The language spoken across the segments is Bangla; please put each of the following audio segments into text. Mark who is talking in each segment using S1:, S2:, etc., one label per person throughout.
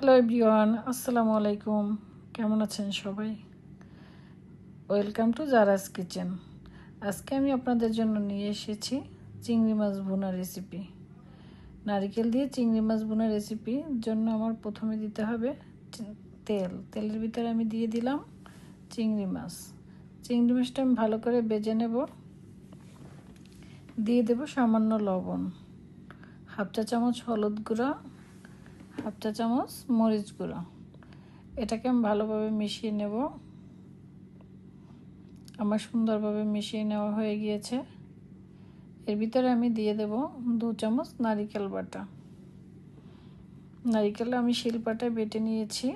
S1: হ্যালো এভরিওয়ান, আসসালামু আলাইকুম। কেমন আছেন সবাই? Welcome to Zara's kitchen. আজকে আমি আপনাদের জন্য নিয়ে এসেছি চিংড়ি মাছ ভুনা রেসিপি। নারিকেল দিয়ে চিংড়ি মাছ ভুনা রেসিপির জন্য আমার প্রথমে দিতে হবে তেল। তেলের ভিতরে আমি দিয়ে দিলাম চিংড়ি মাছ। চিংড়ি মাছটা আমি ভালো করে বেজে নেব। দিয়ে দেব সামান্য লবণ। হাফ চা চামচ হলুদ গুঁড়া। হাফ চা চামচ মরিচ গুঁড়ো। এটাকে আমি ভালোভাবে মিশিয়ে নেব। আমার সুন্দরভাবে মিশিয়ে নেওয়া হয়ে গিয়েছে। এর ভিতরে আমি দিয়ে দেব দু চামচ নারিকেল বাটা। নারিকেল আমি শিলপাটায় বেটে নিয়েছি।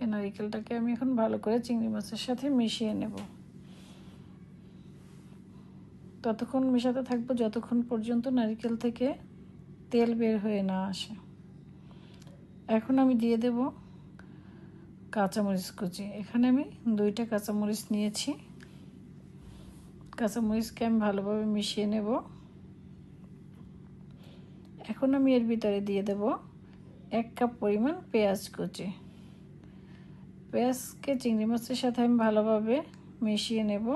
S1: এই নারিকেলটাকে আমি এখন ভালো করে চিংড়ি মাছের সাথে মিশিয়ে নেব। ততক্ষণ মেশাতে থাকব যতক্ষণ পর্যন্ত নারিকেল থেকে তেল বের হয়ে না আসে। এখন আমি দিয়ে দেব কাঁচামরিচ কুচি। এখানে আমি দুইটা কাঁচামরিচ নিয়েছি। কাঁচামরিচকে আমি ভালোভাবে মিশিয়ে নেব। এখন আমি এর ভিতরে দিয়ে দেব এক কাপ পরিমাণ পেঁয়াজ কুচি। পেঁয়াজকে চিংড়ি মাছের সাথে আমি ভালোভাবে মিশিয়ে নেব।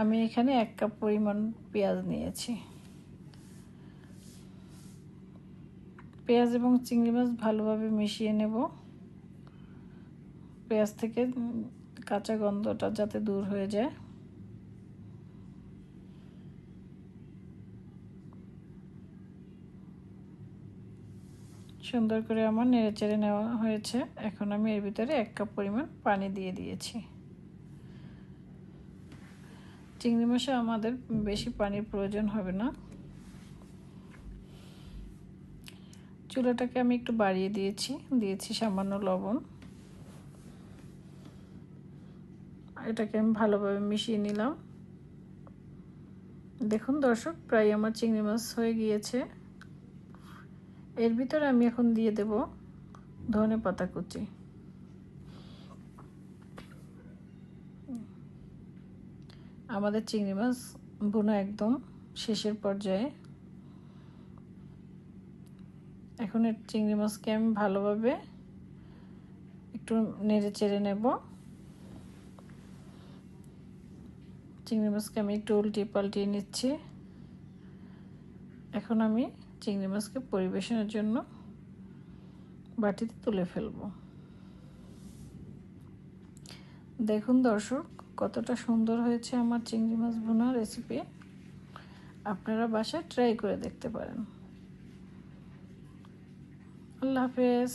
S1: আমি এখানে এক কাপ পরিমাণ পেঁয়াজ নিয়েছি। পেঁয়াজ এবং চিংড়ি মাছ ভালোভাবে মিশিয়ে নেব। পেঁয়াজ থেকে কাঁচা গন্ধটা যাতে দূর হয়ে যায়। সুন্দর করে আমার নেড়ে চেড়ে নেওয়া হয়েছে। এখন আমি এর ভিতরে এক কাপ পরিমাণ পানি দিয়ে দিয়েছি। চিংড়ি মাছে আমাদের বেশি পানির প্রয়োজন হবে না। চুলাটাকে আমি একটু বাড়িয়ে দিয়েছি। দিয়েছি সামান্য লবণ। এটাকে আমি ভালোভাবে মিশিয়ে নিলাম। দেখুন দর্শক, প্রায় আমার চিংড়ি মাছ হয়ে গিয়েছে। এর ভিতরে আমি এখন দিয়ে দেব ধনে পাতা কুচি। আমাদের চিংড়ি মাছ বোনা একদম শেষের পর্যায়ে। এখন চিংড়ি মাছকে আমি ভালোভাবে একটু নেড়ে চেড়ে নেব। চিংড়ি মাছকে আমি একটু উল্টিয়ে পাল্টিয়ে নিচ্ছি। এখন আমি চিংড়ি মাছকে পরিবেশনের জন্য বাটিতে তুলে ফেলব। দেখুন দর্শক, কতটা সুন্দর হয়েছে আমার চিংড়ি মাছ ভুনা রেসিপি আপনারা বাসায় ট্রাই করে দেখতে পারেন। আল্লাহ হাফেজ